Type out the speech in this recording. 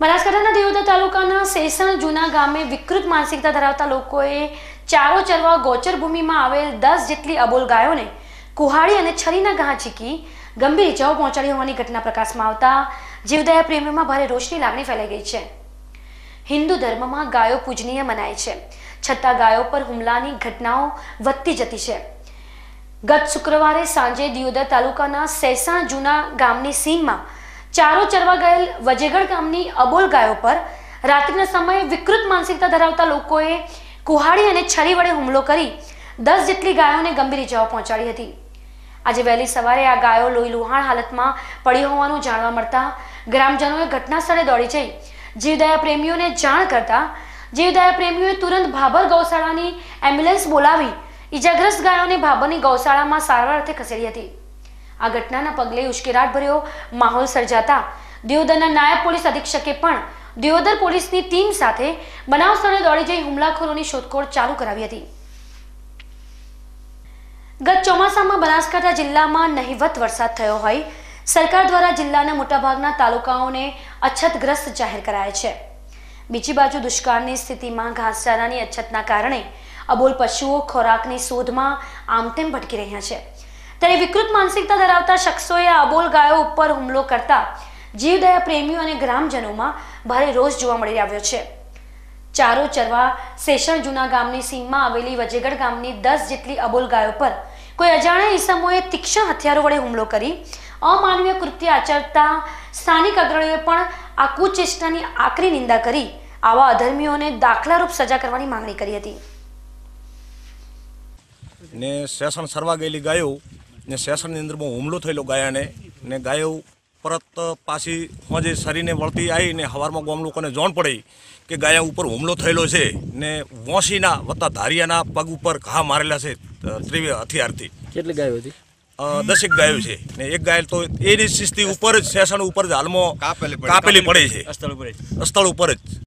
બનાસકાંઠાના દેવોદા તાલુકાના સેસણ જૂના ગામે વિકૃત માનસિકતા ધરાવતા લોકોએ ચારો ચરવા ગોચર ભૂમિમાં આવેલ દસ જેટલી અબોલ ગાયોને કુહાડી અને છરીના ઘા ચીકી ગંભીર ઇજાઓ પહોંચાડી હોવાની ઘટના પ્રકાશમાં આવતા જીવદયા પ્રેમીઓમાં ભારે રોષની લાગણી ફેલાઈ ગઈ છે. હિન્દુ ધર્મમાં ગાયો પૂજનીય મનાય છે. છતાં ગાયો પર હુમલાની ઘટનાઓ વધતી જતી છે. ગત શુક્રવારે સાંજે દિયોદર તાલુકાના સેસણ જૂના ગામની સીમમાં ચારો ચરવા ગયેલ વજેગઢ ગામની અબોલ ગાયો પર રાત્રિના સમયે વિકૃત માનસિકતા ધરાવતા લોકોએ કુહાડી અને છરી વડે હુમલો કરી દસ જેટલી ગાયોને ગંભીર ઇજાઓ પહોંચાડી હતી. આજે વહેલી સવારે આ ગાયો લોહી લુહાણ હાલતમાં પડી હોવાનું જાણવા મળતા ગ્રામજનોએ ઘટના સ્થળે દોડી જઈ જીવદયા પ્રેમીઓને જાણ કરતા જીવદયા પ્રેમીઓએ તુરંત ભાભર ગૌશાળાની એમ્બ્યુલન્સ બોલાવી ઈજાગ્રસ્ત ગાયોને ભાભરની ગૌશાળામાં સારવાર અર્થે ખસેડી હતી. આ ઘટનાના પગલે ઉશ્કેરાટભર્યો માહોલ સર્જાતા દિયોદરના નાયબ પોલીસ અધિક્ષકે પણ દિયોદર પોલીસની ટીમ સાથે બનાવ સ્થળે દોડી જઈ હુમલાખોરોની શોધખોળ ચાલુ કરાવી હતી. ગત ચોમાસામાં બનાસકાંઠા જિલ્લામાં નહિવત વરસાદ થયો હોય, સરકાર દ્વારા જિલ્લાના મોટાભાગના તાલુકાઓને અછતગ્રસ્ત જાહેર કરાયા છે. બીજી બાજુ દુષ્કાળની સ્થિતિમાં ઘાસચારાની અછતના કારણે અબોલ પશુઓ ખોરાકની શોધમાં આમતેમ ભટકી રહ્યા છે. ત્યારે વિકૃત માનસિકતા ધરાવતા શખ્સોએ આબોલ ગાયો ઉપર હુમલો કરતા જીવદયા પ્રેમીઓ અને ગ્રામજનોમાં ભારે રોષ જોવા મળી આવ્યો છે. ચારો ચરવા શેષણ જૂના ગામની સીમમાં આવેલી વજેગઢ ગામની દસ જેટલી અબોલ ગાયો પર કોઈ અજાણ્યા ઈસમોએ તીક્ષ્ણ હથિયારો વડે હુમલો કરી અમાનવીય કૃત્ય આચરતા સ્થાનિક અગ્રણીઓએ પણ આ કુચેષ્ટાની આકરી નિંદા કરી આવા અધર્મીઓને દાખલારૂપ સજા કરવાની માંગણી કરી હતી. ને સેશન સરવા ગયેલી ગાયો ને સેશનની અંદર બહુ હુમલો થયેલો ગાયાને ને ગાયો પરત પાછી હોજે સરીને વળતી આવી ને હવારમાં ગામ લોકોને જોણ પડી કે ગાયા ઉપર હુમલો થયેલો છે ને વોંશીના વત્તા ધારિયાના પગ ઉપર ઘા મારેલા છે ત્રિવે હથિયારથી. કેટલી ગાયો હતી? દસેક ગાયો છે ને એક ગાય તો એની શિસ્તી ઉપર જ સેશન ઉપર જ હાલમાં કાપેલી પડી. છે. સ્થળ ઉપર જ.